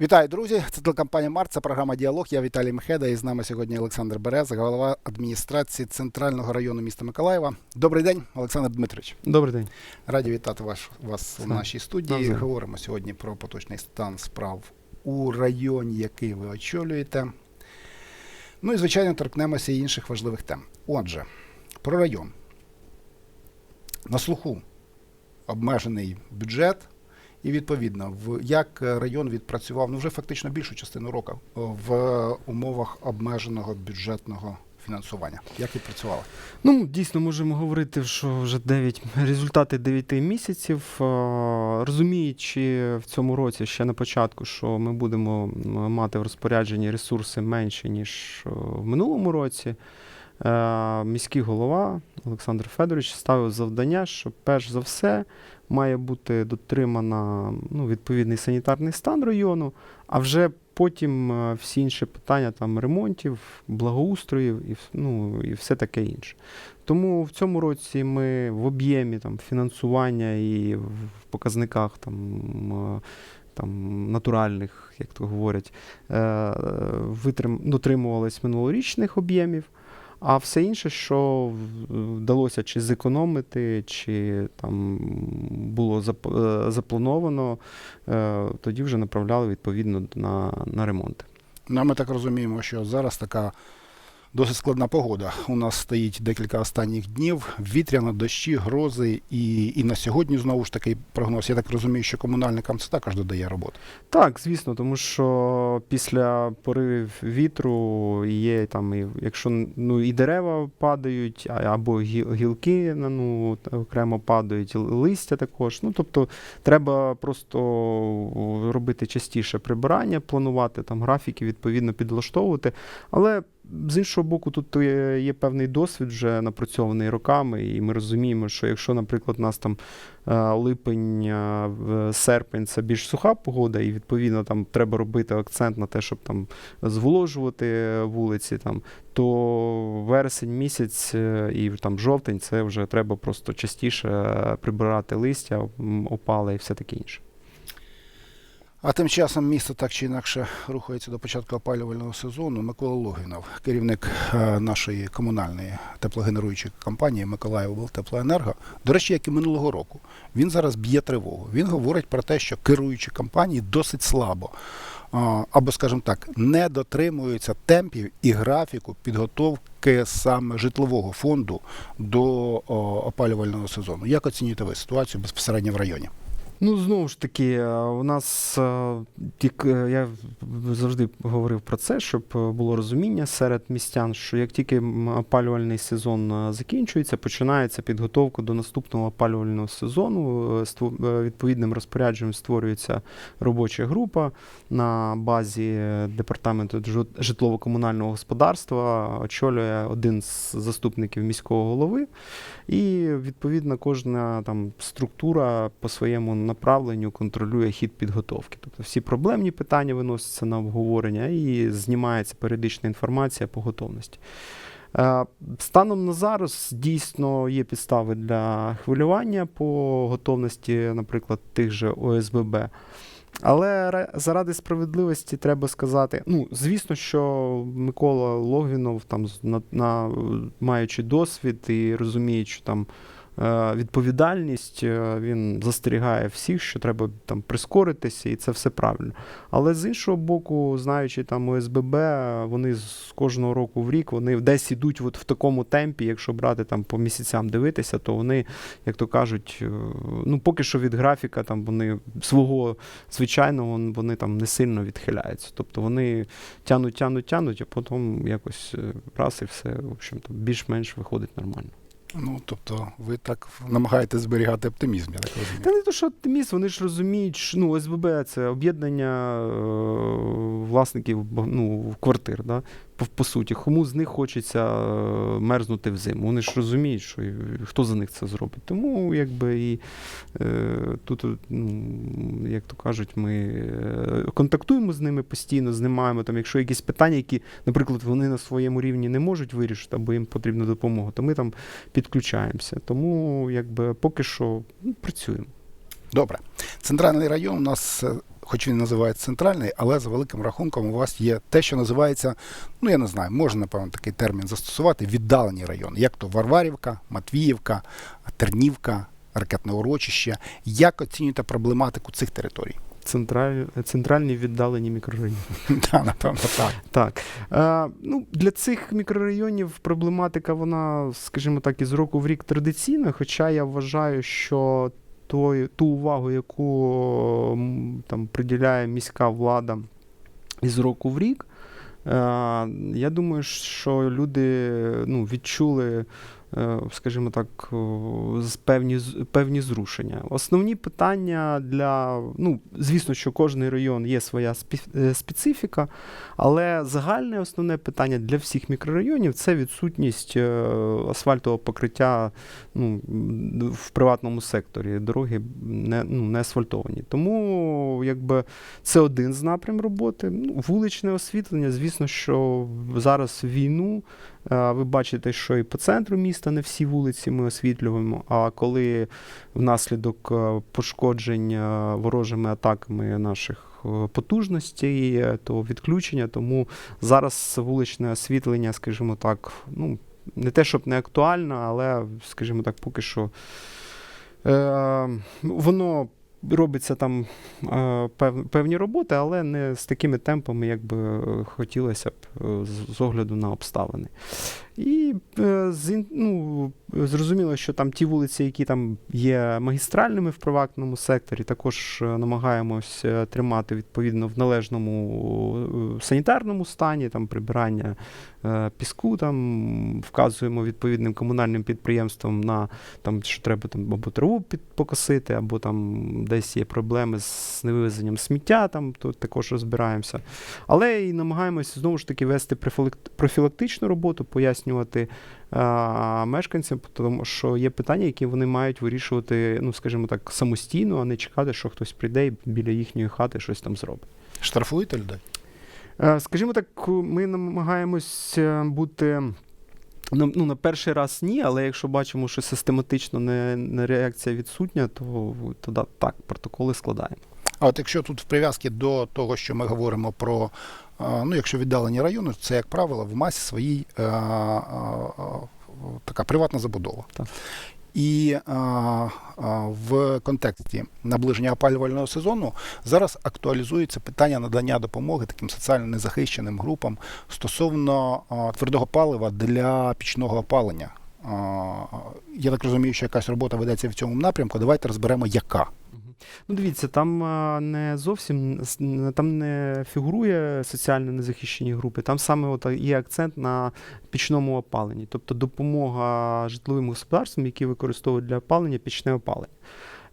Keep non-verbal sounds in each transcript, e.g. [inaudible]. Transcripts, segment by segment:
Вітаю, друзі! Це телекомпанія Март, це програма Діалог. Я Віталій Мехеда і з нами сьогодні Олександр Береза, голова адміністрації Центрального району міста Миколаєва. Добрий день, Олександр Дмитрович. Добрий день. Раді вітати вас у Слава. нашій студії. Навзаєм. Говоримо сьогодні про поточний стан справ у районі, який ви очолюєте. Ну і, звичайно, торкнемося і інших важливих тем. Отже, про район. На слуху обмежений бюджет, і відповідно, в як район відпрацював ну вже фактично більшу частину року в умовах обмеженого бюджетного фінансування. Як відпрацювали? Ну, дійсно, можемо говорити, що вже 9, результати 9 місяців. Розуміючи в цьому році ще на початку, що ми будемо мати в розпорядженні ресурси менше, ніж в минулому році. Е, Міський голова Олександр Федорович ставив завдання, що перш за все має бути дотримана ну, відповідний санітарний стан району, а вже потім е, всі інші питання там ремонтів, благоустроїв і, ну, і все таке інше. Тому в цьому році ми в об'ємі там, фінансування і в показниках там, там, натуральних, як то говорять, е, витрим, дотримувались минулорічних об'ємів. А все інше, що вдалося чи зекономити, чи там було е, заплановано, е, тоді вже направляли відповідно на, на ремонти. Ну, ми так розуміємо, що зараз така досить складна погода. У нас стоїть декілька останніх днів, вітряно, дощі, грози, і, і на сьогодні знову ж такий прогноз. Я так розумію, що комунальникам це також додає роботи. Так, звісно, тому що після поривів вітру є там, і, якщо ну, і дерева падають, або гі- гілки ну, окремо падають, листя також. Ну, тобто треба просто робити частіше прибирання, планувати там графіки, відповідно підлаштовувати. Але з іншого боку, тут є, певний досвід вже напрацьований роками, і ми розуміємо, що якщо, наприклад, у нас там е, липень, е, серпень це більш суха погода, і відповідно там треба робити акцент на те, щоб там зволожувати вулиці, там, то вересень місяць е, і там жовтень це вже треба просто частіше прибирати листя, опали і все таке інше. А тим часом місто так чи інакше рухається до початку опалювального сезону. Микола Логінов, керівник е, нашої комунальної теплогенеруючої компанії Миколаївоблтеплоенерго, до речі, як і минулого року, він зараз б'є тривогу. Він говорить про те, що керуючі компанії досить слабо. Або, скажімо так, не дотримуються темпів і графіку підготовки саме житлового фонду до опалювального сезону. Як оцінюєте ви ситуацію безпосередньо в районі? Ну, знову ж таки, е, у нас е, е, я завжди говорив про це, щоб було розуміння серед містян, що як тільки опалювальний сезон закінчується, починається підготовка до наступного опалювального сезону. Відповідним розпорядженням створюється робоча група на базі департаменту житлово-комунального господарства. Очолює один з заступників міського голови. І відповідно кожна там структура по своєму направленню контролює хід підготовки. Тобто всі проблемні питання виносяться на обговорення і знімається періодична інформація по готовності. Е, Станом на зараз дійсно є підстави для хвилювання по готовності, наприклад, тих же ОСББ. Але заради справедливості треба сказати: ну, звісно, що Микола Логвінов, там, на, на, маючи досвід і розуміючи там відповідальність, е, він застерігає всіх, що треба там прискоритися, і це все правильно. Але з іншого боку, знаючи там ОСББ, вони з кожного року в рік вони десь ідуть от в такому темпі, якщо брати там по місяцям дивитися, то вони, як то кажуть, е, ну поки що від графіка там вони свого звичайного вони там не сильно відхиляються. Тобто вони тянуть, тянуть, тянуть, а потім якось е, раз і все, в общем-то, більш-менш виходить нормально. Ну, тобто, ви так намагаєтесь зберігати оптимізм, я так розумію. Та не то, що оптимізм, вони ж розуміють, що ну, СББ це об'єднання е, власників ну, квартир. Да? По, по суті, кому з них хочеться е, мерзнути взиму. Вони ж розуміють, що хто за них це зробить. Тому якби і е, тут, ну, як то кажуть, ми е, контактуємо з ними постійно, знімаємо там, якщо якісь питання, які, наприклад, вони на своєму рівні не можуть вирішити, або їм потрібна допомога, то ми там підключаємося. Тому якби поки що ну, працюємо. Добре. Центральний район у нас, е, хоч він називається центральний, але за великим рахунком у вас є те, що називається, ну я не знаю, можна напевно такий термін застосувати, віддалені райони, як то Варварівка, Матвіївка, Тернівка, ракетне урочище. Як оцінюєте проблематику цих територій? Централь... Центральні віддалені мікрорайони. [laughs] Так, напевно, так. Так. Е, ну, для цих мікрорайонів проблематика, вона, скажімо так, із року в рік традиційна, хоча я вважаю, що той, ту увагу, яку там, приділяє міська влада із року в рік, е, я думаю, що люди ну, відчули. Е, Скажімо так, певні, певні зрушення. Основні питання для, ну, звісно, що кожний район є своя е, специфіка, але загальне основне питання для всіх мікрорайонів це відсутність е, асфальтового покриття ну, в приватному секторі. Дороги не, ну, не асфальтовані. Тому якби, це один з напрям роботи. Ну, вуличне освітлення, звісно, що зараз війну. Е, Ви бачите, що і по центру міста не всі вулиці ми освітлюємо. А коли внаслідок е, пошкоджень е, ворожими атаками наших потужностей, то відключення. Тому зараз вуличне освітлення, скажімо так, ну не те, щоб не актуально, але, скажімо так, поки що е, воно. Робиться там е, певні роботи, але не з такими темпами, як би е, хотілося б е, з, з огляду на обставини. І е, ну, зрозуміло, що там ті вулиці, які там є магістральними в приватному секторі, також е, намагаємось е, тримати відповідно в належному санітарному стані, там прибирання піску, там вказуємо відповідним комунальним підприємствам на там, що треба там або траву покосити, або там десь є проблеми з невивезенням сміття, там то також розбираємося. Але і намагаємося знову ж таки вести профілактичну роботу, пояснювати а, мешканцям, тому що є питання, які вони мають вирішувати, ну скажімо так, самостійно, а не чекати, що хтось прийде і біля їхньої хати щось там зробить. Штрафуєте людей? Е, Скажімо так, ми намагаємось бути. Ну, ну, на перший раз ні, але якщо бачимо, що систематично не, не реакція відсутня, то тоді так, протоколи складаємо. А от якщо тут в прив'язці до того, що ми говоримо про, ну якщо віддалені райони, це, як правило, в масі своїй а, а, а, така приватна забудова. Так. І а, а, в контексті наближення опалювального сезону зараз актуалізується питання надання допомоги таким соціально незахищеним групам стосовно а, твердого палива для пічного опалення. А, я так розумію, що якась робота ведеться в цьому напрямку. Давайте розберемо, яка. Ну, дивіться, там не зовсім там не фігурує соціально незахищені групи. Там саме от є акцент на пічному опаленні, тобто допомога житловим господарствам, які використовують для опалення пічне опалення.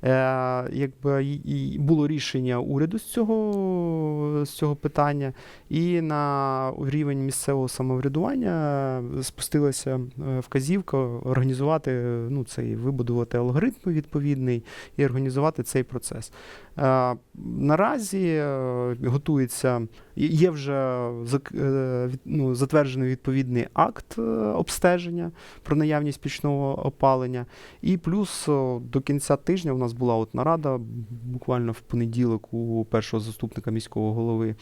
Е, якби і- було рішення уряду з цього, з цього питання, і на рівень місцевого самоврядування спустилася е, вказівка організувати ну, цей вибудувати алгоритм відповідний і організувати цей процес. Е, Наразі е, готується, є- вже е, ну, затверджений відповідний акт е, обстеження про наявність пічного опалення. І плюс до кінця тижня у нас була от нарада буквально в понеділок у першого заступника міського голови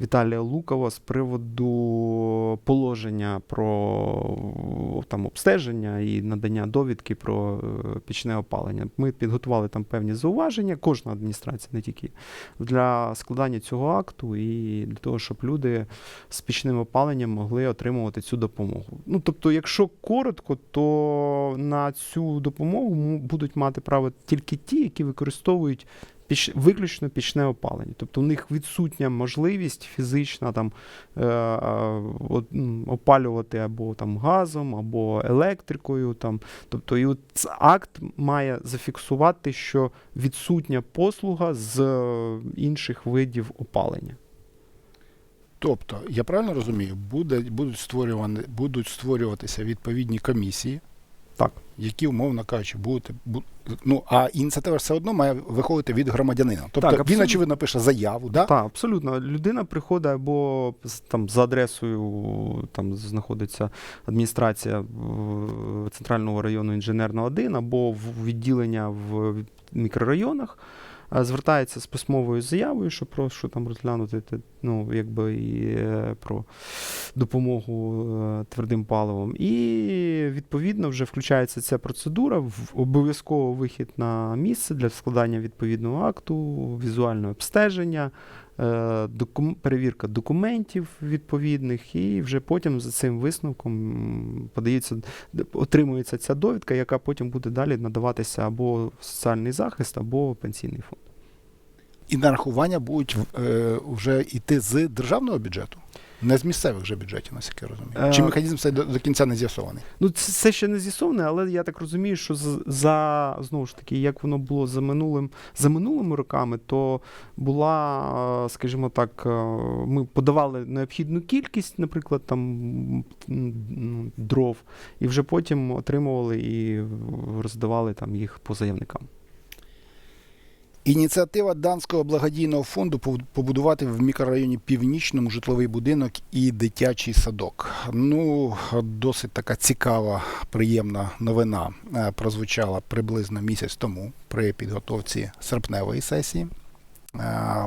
Віталія Лукова з приводу положення про там обстеження і надання довідки про е, пічне опалення. Ми підготували там певні зауваження, кожна адміністрація, не тільки для складання цього акту і для того, щоб люди з пічним опаленням могли отримувати цю допомогу. Ну тобто, якщо коротко, то на цю допомогу будуть мати право тільки ті, які використовують піч, виключно пічне опалення. Тобто у них відсутня можливість фізична там е, е, опалювати або там газом, або електрикою. Там. Тобто, і от акт має зафіксувати, що відсутня послуга з інших видів опалення. Тобто, я правильно розумію, буде, будуть, створювані, будуть створюватися відповідні комісії, Так. які, умовно кажучи, будуть. бу- Ну, а ініціатива все одно має виходити від громадянина. Тобто Так, він, очевидно, пише заяву, да? Так, абсолютно. Людина приходить або там за адресою, там знаходиться адміністрація центрального району інженерного 1, або в відділення в мікрорайонах. Е, звертається з письмовою заявою, що прошу там розглянути ну, якби і е, про допомогу е, твердим паливом. І відповідно вже включається ця процедура, в обов'язково вихід на місце для складання відповідного акту, візуальне обстеження. докум- перевірка документів відповідних, і вже потім за цим висновком подається, отримується ця довідка, яка потім буде далі надаватися або в соціальний захист, або пенсійний фонд. І нарахування будуть е, вже йти з державного бюджету, не з місцевих вже бюджетів, наскільки я розумію. Чи Е, механізм цей до, до кінця не з'ясований? Ну, це, це ще не з'ясоване, але я так розумію, що за знову ж таки, як воно було за минулим за минулими роками, то була, е, скажімо так, е, ми подавали необхідну кількість, наприклад, там ну, дров, і вже потім отримували і роздавали там їх по заявникам. Ініціатива данського благодійного фонду побудувати в мікрорайоні Північному житловий будинок і дитячий садок. Ну, досить така цікава, приємна новина е, прозвучала приблизно місяць тому при підготовці серпневої сесії. Е,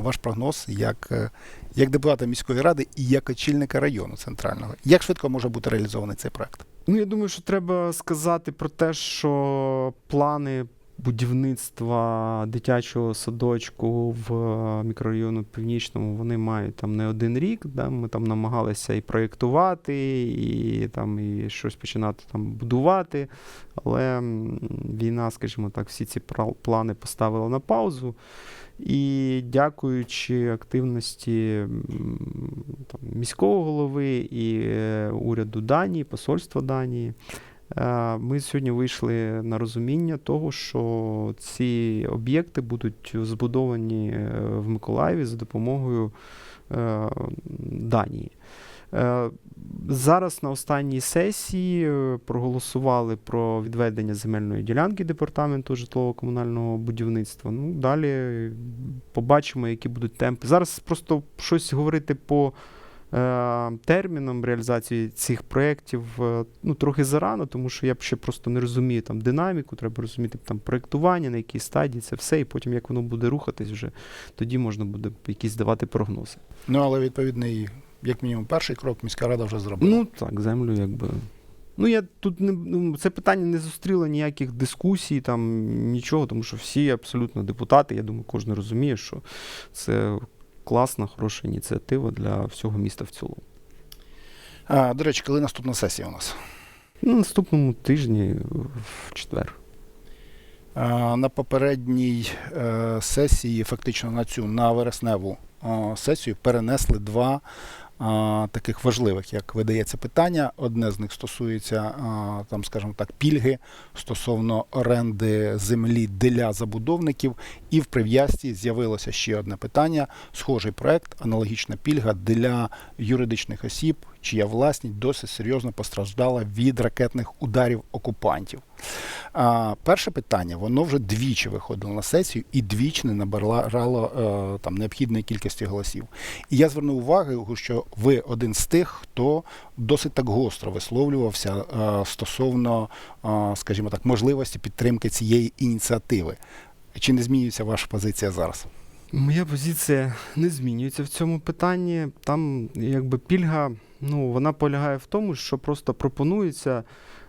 Ваш прогноз як, е, як депутата міської ради і як очільника району центрального. Як швидко може бути реалізований цей проект? Ну, я думаю, що треба сказати про те, що плани будівництва дитячого садочку в е, мікрорайону Північному вони мають там не один рік. Да? Ми там намагалися і проєктувати, і там і щось починати там будувати. Але війна, скажімо так, всі ці плани поставила на паузу. І дякуючи активності там, міського голови і е, уряду Данії, посольства Данії, ми сьогодні вийшли на розуміння того, що ці об'єкти будуть збудовані е, в Миколаєві за допомогою е, Данії. Е, Зараз на останній сесії е, проголосували про відведення земельної ділянки департаменту житлово-комунального будівництва. Ну, далі побачимо, які будуть темпи. Зараз просто щось говорити по е, термінам реалізації цих проєктів е, ну, трохи зарано, тому що я б ще просто не розумію там динаміку, треба розуміти там проєктування, на якій стадії це все, і потім як воно буде рухатись, вже тоді можна буде якісь давати прогнози. Ну, але відповідний, як мінімум, перший крок міська рада вже зробила. Ну так, землю якби. Ну, я тут не ну, це питання не зустріло ніяких дискусій, там нічого, тому що всі абсолютно депутати. Я думаю, кожен розуміє, що це класна, хороша ініціатива для всього міста в цілому. А, до речі, коли наступна сесія у нас? На наступному тижні в четвер. А, На попередній е, сесії, фактично на цю, на вересневу е, сесію, перенесли два таких важливих, як видається, питання. Одне з них стосується, там, скажімо так, пільги стосовно оренди землі для забудовників. І в прив'язці з'явилося ще одне питання: схожий проект, аналогічна пільга для юридичних осіб, чия власність досить серйозно постраждала від ракетних ударів окупантів. А, перше питання, воно вже двічі виходило на сесію і двічі не набирало е, там необхідної кількості голосів. І я звернув увагу, що ви один з тих, хто досить так гостро висловлювався е, стосовно, е, скажімо так, можливості підтримки цієї ініціативи. Чи не змінюється ваша позиція зараз? Моя позиція не змінюється в цьому питанні. Там якби пільга, ну вона полягає в тому, що просто пропонується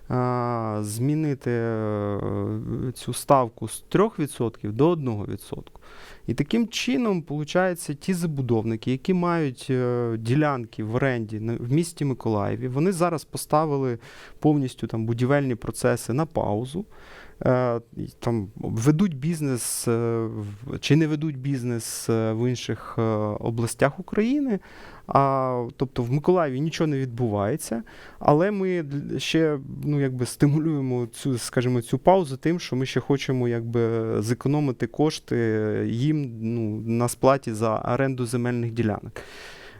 а, змінити е, цю ставку з 3% до 1%. І таким чином, виходить, ті забудовники, які мають е, ділянки в оренді в місті Миколаєві, вони зараз поставили повністю там будівельні процеси на паузу. Е, Там ведуть бізнес е, чи не ведуть бізнес в інших областях України. А, тобто в Миколаєві нічого не відбувається, але ми ще ну, якби стимулюємо цю, скажімо, цю паузу тим, що ми ще хочемо якби, зекономити кошти їм ну, на сплаті за оренду земельних ділянок.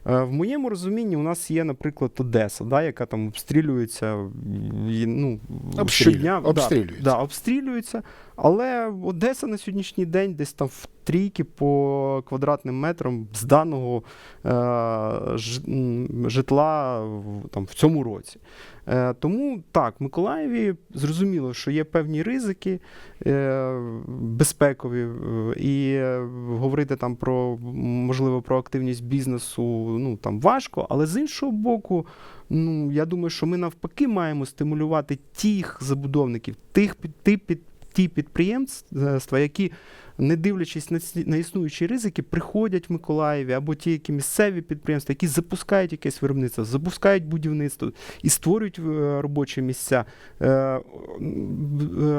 Е, В моєму розумінні у нас є, наприклад, Одеса, да, яка там обстрілюється ну, щодня. обстрілюється. Да, да, обстрілюється. Але Одеса на сьогоднішній день десь там в трійки по квадратним метрам зданого е, ж, житла в, там, в цьому році. Е, тому так, в Миколаєві зрозуміло, що є певні ризики е, безпекові, е, і е, говорити там про можливо про активність бізнесу ну там важко, але з іншого боку, ну я думаю, що ми навпаки маємо стимулювати тих забудовників, тих під ті, під ті підприємства, які. Не дивлячись на, на існуючі ризики, приходять в Миколаєві або ті, які місцеві підприємства, які запускають якесь виробництво, запускають будівництво і створюють е, робочі місця, е, е,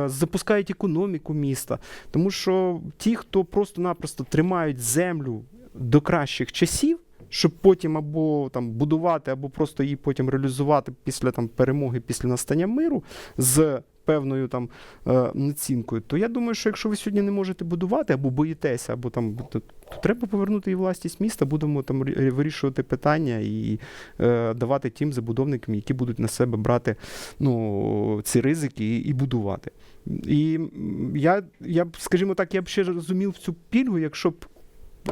запускають економіку міста. Тому що ті, хто просто-напросто тримають землю до кращих часів, щоб потім або там будувати, або просто її потім реалізувати після там перемоги, після настання миру з певною там е, націнкою, то я думаю, що якщо ви сьогодні не можете будувати або боїтеся, або там то, треба повернути і власність міста, будемо там вирішувати питання і е, давати тим забудовникам, які будуть на себе брати ну, ці ризики і, і будувати. І я, я б, скажімо так, я б ще розумів цю пільгу, якщо б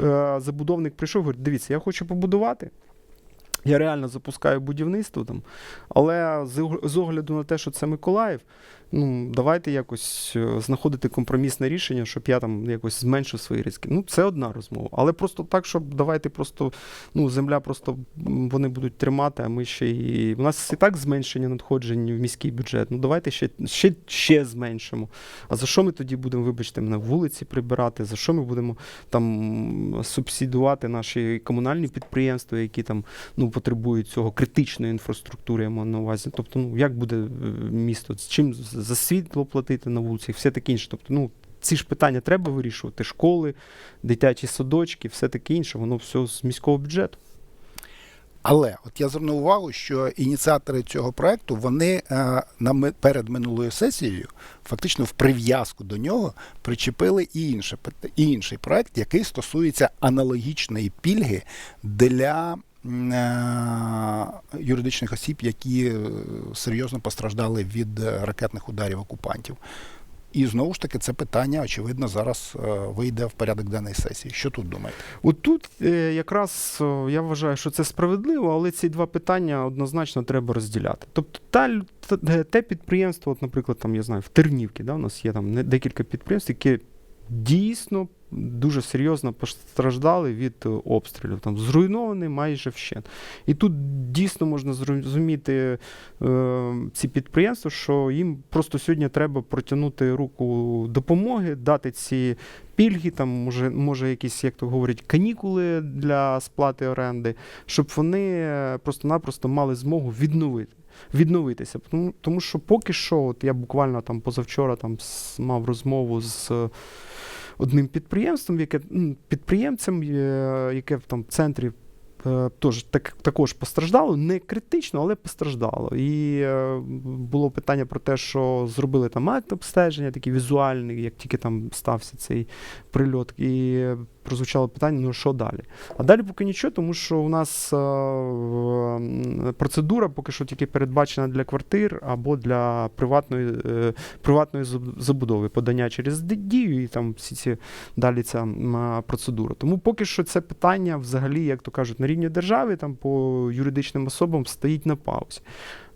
е, забудовник прийшов говорить, дивіться, я хочу побудувати. Я реально запускаю будівництво там, але з огляду на те, що це Миколаїв, ну давайте якось е, знаходити компромісне рішення, щоб я там якось зменшив свої ризики. Ну, це одна розмова. Але просто так, щоб давайте просто ну, земля просто вони будуть тримати, а ми ще і. У нас і так зменшення надходжень в міський бюджет. Ну давайте ще, ще, ще зменшимо. А за що ми тоді будемо, вибачте, на вулиці прибирати? За що ми будемо там субсидувати наші комунальні підприємства, які там ну, потребують цього критичної інфраструктури, я маю на увазі. Тобто, ну як буде е, місто, з чим за світло платити на вулицях, все таке інше. Тобто, ну. Ці ж питання треба вирішувати: школи, дитячі садочки, все таке інше, воно все з міського бюджету. Але от я звернув увагу, що ініціатори цього проекту вони е, на перед минулою сесією, фактично в прив'язку до нього, причепили і інше і інший проект, який стосується аналогічної пільги для юридичних осіб, які е, серйозно постраждали від е, ракетних ударів окупантів. І знову ж таки, це питання, очевидно, зараз е, вийде в порядок денної сесії. Що тут думаєте? От тут е, якраз е, я вважаю, що це справедливо, але ці два питання однозначно треба розділяти. Тобто, та, е, те підприємство, от, наприклад, там я знаю, в Тернівці, да, у нас є там декілька підприємств, які дійсно дуже серйозно постраждали від е, обстрілів. Там зруйнований майже вщент. І тут дійсно можна зрозуміти е, ці підприємства, що їм просто сьогодні треба протягнути руку допомоги, дати ці пільги, там може, може якісь, як то говорять, канікули для сплати оренди, щоб вони е, просто-напросто мали змогу відновити. Відновитися, тому, тому що поки що, от я буквально там позавчора там мав розмову з одним підприємством, яке підприємцем, е, яке там в центрі е, тож, так, також постраждало, не критично, але постраждало. І е, було питання про те, що зробили там акт обстеження, такі візуальний, як тільки там стався цей прильот, і е, прозвучало питання: ну що далі? А далі поки нічого, тому що у нас е, процедура поки що тільки передбачена для квартир або для приватної, е, приватної забудови, подання через дію і там всі ці далі ця процедура. Тому поки що це питання, взагалі, як то кажуть, на рівні держави, там по юридичним особам стоїть на паузі.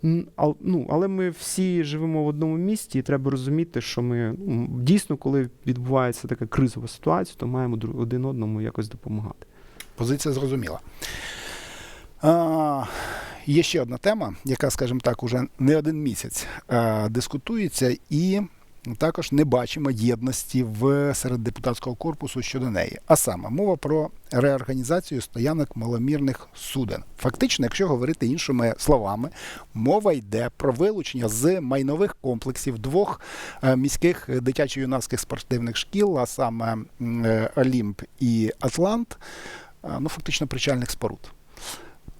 Ну, але ми всі живемо в одному місті, і треба розуміти, що ми ну, дійсно, коли відбувається така кризова ситуація, то маємо один одному якось допомагати. Позиція зрозуміла. А, є ще одна тема, яка, скажімо так, уже не один місяць а, дискутується, і також не бачимо єдності в серед депутатського корпусу щодо неї. А саме мова про реорганізацію стоянок маломірних суден. Фактично, якщо говорити іншими словами, мова йде про вилучення з майнових комплексів двох е, міських дитячо-юнацьких спортивних шкіл, а саме е, Олімп і Атлант, е, ну фактично причальних споруд.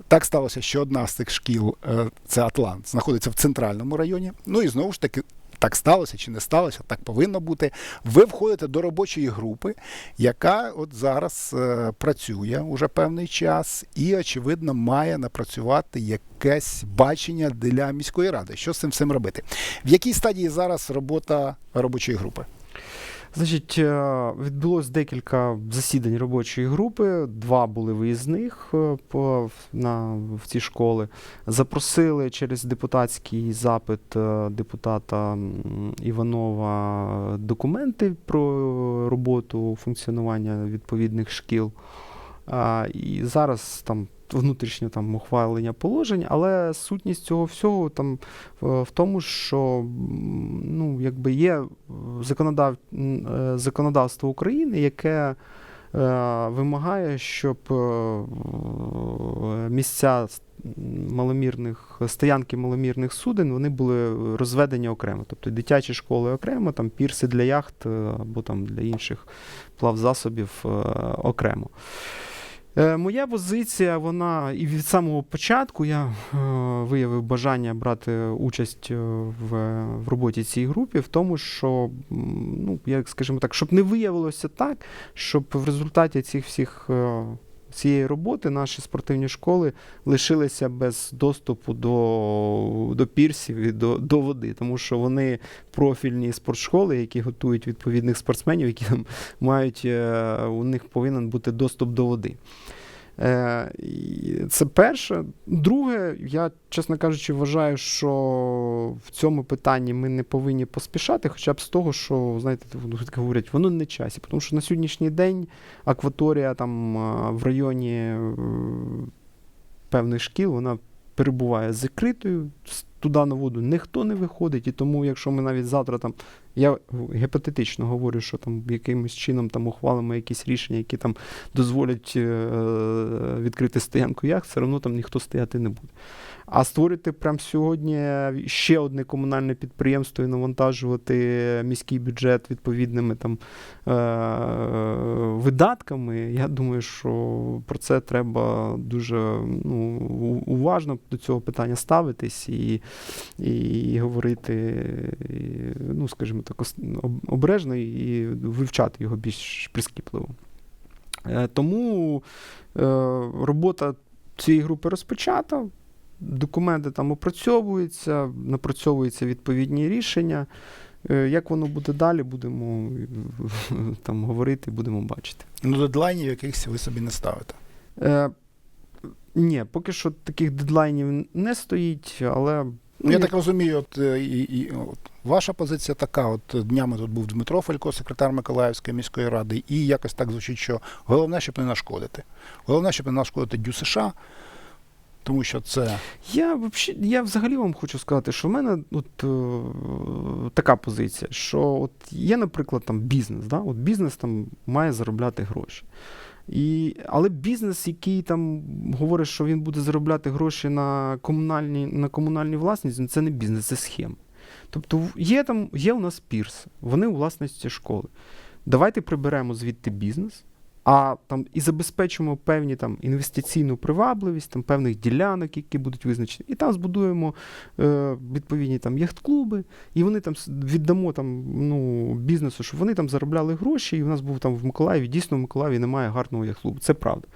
Так сталося, що одна з цих шкіл, це Атлант, знаходиться в центральному районі. Ну і знову ж таки, так сталося чи не сталося, так повинно бути. Ви входите до робочої групи, яка от зараз е, працює уже певний час, і, очевидно, має напрацювати якесь бачення для міської ради. Що з цим всім робити? В якій стадії зараз робота робочої групи? Значить, е, відбулось декілька засідань робочої групи. Два були виїзних е, на, в ці школи. Запросили через депутатський запит е, депутата Іванова документи про роботу функціонування відповідних шкіл. І зараз там внутрішнє там ухвалення положень, але сутність цього всього там е, в тому, що ну, якби є законодав... е, законодавство України, яке е, вимагає, щоб е, місця маломірних стоянки маломірних суден вони були розведені окремо. Тобто дитячі школи окремо, там пірси для яхт е, або там для інших плавзасобів е, окремо. Е, Моя позиція, вона і від самого початку я е, виявив бажання брати участь е, в, в роботі цій групі в тому, що, ну, як скажімо так, щоб не виявилося так, щоб в результаті цих всіх е, цієї роботи наші спортивні школи лишилися без доступу до, до пірсів і до, до води, тому що вони профільні спортшколи, які готують відповідних спортсменів, які там мають, е, у них повинен бути доступ до води. Е, Це перше. Друге, я, чесно кажучи, вважаю, що в цьому питанні ми не повинні поспішати, хоча б з того, що, знаєте, говорять, воно не часі. Тому що на сьогоднішній день акваторія там е, в районі е, певних шкіл, вона перебуває закритою, туди на воду ніхто не виходить, і тому, якщо ми навіть завтра там, я гіпотетично говорю, що там якимось чином там ухвалимо якісь рішення, які там дозволять е, відкрити стоянку яхт, все одно там ніхто стояти не буде. А створити прямо сьогодні ще одне комунальне підприємство і навантажувати міський бюджет відповідними там е, видатками, я думаю, що про це треба дуже ну, уважно до цього питання ставитись і, і говорити, ну, скажімо так, обережно і вивчати його більш прискіпливо. Е, Тому е, робота цієї групи розпочата. Документи там опрацьовуються, напрацьовуються відповідні рішення. Е, Як воно буде далі, будемо [laughs] там говорити, будемо бачити. Ну, дедлайнів якихось ви собі не ставите. Е, ні, поки що таких дедлайнів не стоїть, але. Ну, я так розумію, от, е, і, і, от, ваша позиція така: от днями тут був Дмитро Фалько, секретар Миколаївської міської ради, і якось так звучить, що головне, щоб не нашкодити. Головне, щоб не нашкодити Дю США, тому що це Я, вообще, я взагалі вам хочу сказати, що в мене от, е, така позиція, що от є, наприклад, там бізнес, да? от бізнес там має заробляти гроші. І, але бізнес, який там говорить, що він буде заробляти гроші на комунальні, на комунальні власність, ну, це не бізнес, це схема. Тобто є там є у нас пірс, вони у власності школи. Давайте приберемо звідти бізнес, а там і забезпечимо певні там інвестиційну привабливість, там певних ділянок, які будуть визначені, і там збудуємо е, відповідні там яхт-клуби, і вони там віддамо там ну, бізнесу, щоб вони там заробляли гроші, і в нас був там в Миколаєві, дійсно в Миколаєві немає гарного яхт-клубу. Це правда.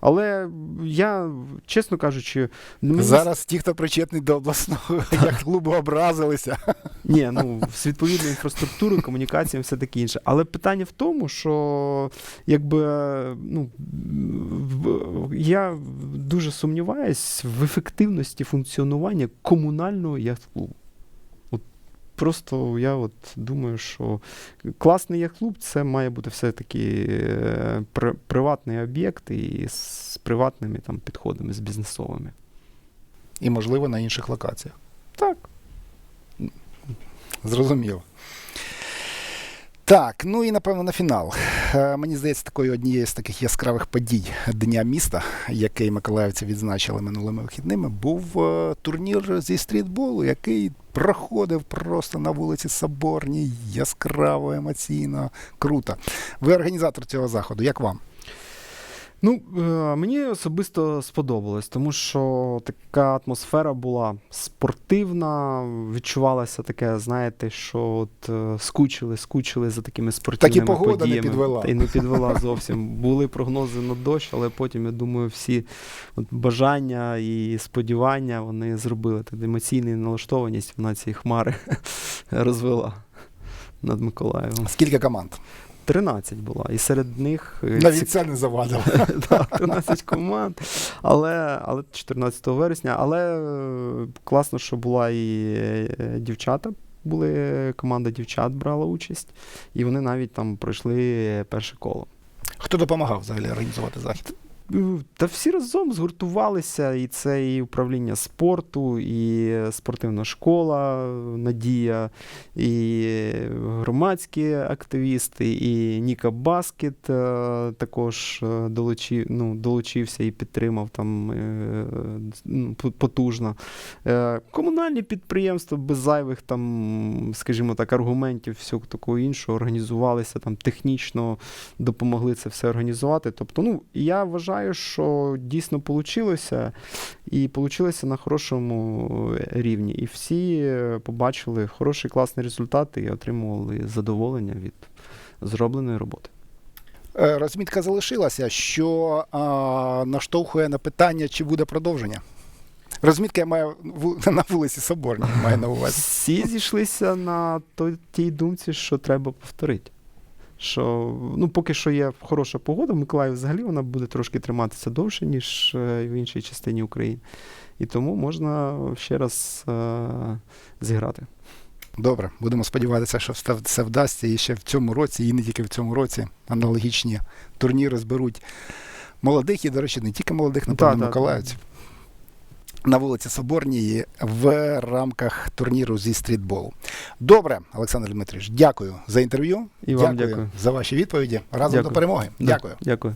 Але я, чесно кажучи, мені зараз ті, хто причетний до обласного [laughs] як клубу, образилися. [laughs] ні, ну з відповідною інфраструктурою, комунікаціями, все таке інше. Але питання в тому, що якби ну я дуже сумніваюсь в ефективності функціонування комунального яхт-клубу. Просто я от думаю, що класний є клуб, це має бути все-таки е, при- приватний об'єкт і з приватними там підходами, з бізнесовими. І, можливо, на інших локаціях. Так. Зрозуміло. Так, ну і напевно на фінал. Е, Мені здається, такою однією з таких яскравих подій Дня міста, який миколаївці відзначили минулими вихідними, був е, турнір зі стрітболу, який проходив просто на вулиці Соборній, яскраво, емоційно, круто. Ви організатор цього заходу. Як вам? Ну, е, мені особисто сподобалось, тому що така атмосфера була спортивна, відчувалося таке, знаєте, що от е, скучили, скучили за такими спортивними погода не подіями. підвела. Та й не підвела зовсім. Були прогнози на дощ, але потім, я думаю, всі от бажання і сподівання вони зробили. Так, емоційна налаштованість вона ці хмари [laughs] розвела. над Миколаєвом. Скільки команд? 13 була. І серед них навіть Навіть це не завадило. [laughs] да, 13 команд. Але, але 14 вересня. Але е, класно, що була і е, дівчата. Були команда дівчат брала участь, і вони навіть там пройшли перше коло. Хто допомагав взагалі організувати захід? Е, Та всі разом згуртувалися, і це і управління спорту, і спортивна школа Надія, і громадські активісти, і Ніка Баскет е, також е, долучив, ну, долучився і підтримав там е, ну, по- потужно. Е, Комунальні підприємства без зайвих там, скажімо так, аргументів, всього такого іншого, організувалися там технічно, допомогли це все організувати. Тобто, ну, я вважаю, що дійсно вийшло, і вийшло на хорошому рівні. І всі е, побачили хороший класний результат і отримували задоволення від зробленої роботи. Е, Розмітка залишилася, що а, наштовхує на питання, чи буде продовження. Розмітка я маю [laughs] на вулиці Соборній, маю на увазі. Всі зійшлися на той- тій думці, що треба повторити. Що ну, поки що є хороша погода, в Миколаїв взагалі вона буде трошки триматися довше, ніж е, в іншій частині України. І тому можна ще раз е, зіграти. Добре, будемо сподіватися, що все- вдасться і ще в цьому році, і не тільки в цьому році аналогічні турніри зберуть молодих і, до речі, не тільки молодих, напевно, Да, да, миколаївців. На вулиці Соборній в рамках турніру зі стрітболу. Добре, Олександр Дмитрович, дякую за інтерв'ю. І вам дякую. за ваші відповіді. Разом Дякую. до перемоги. Да, Дякую. Дякую.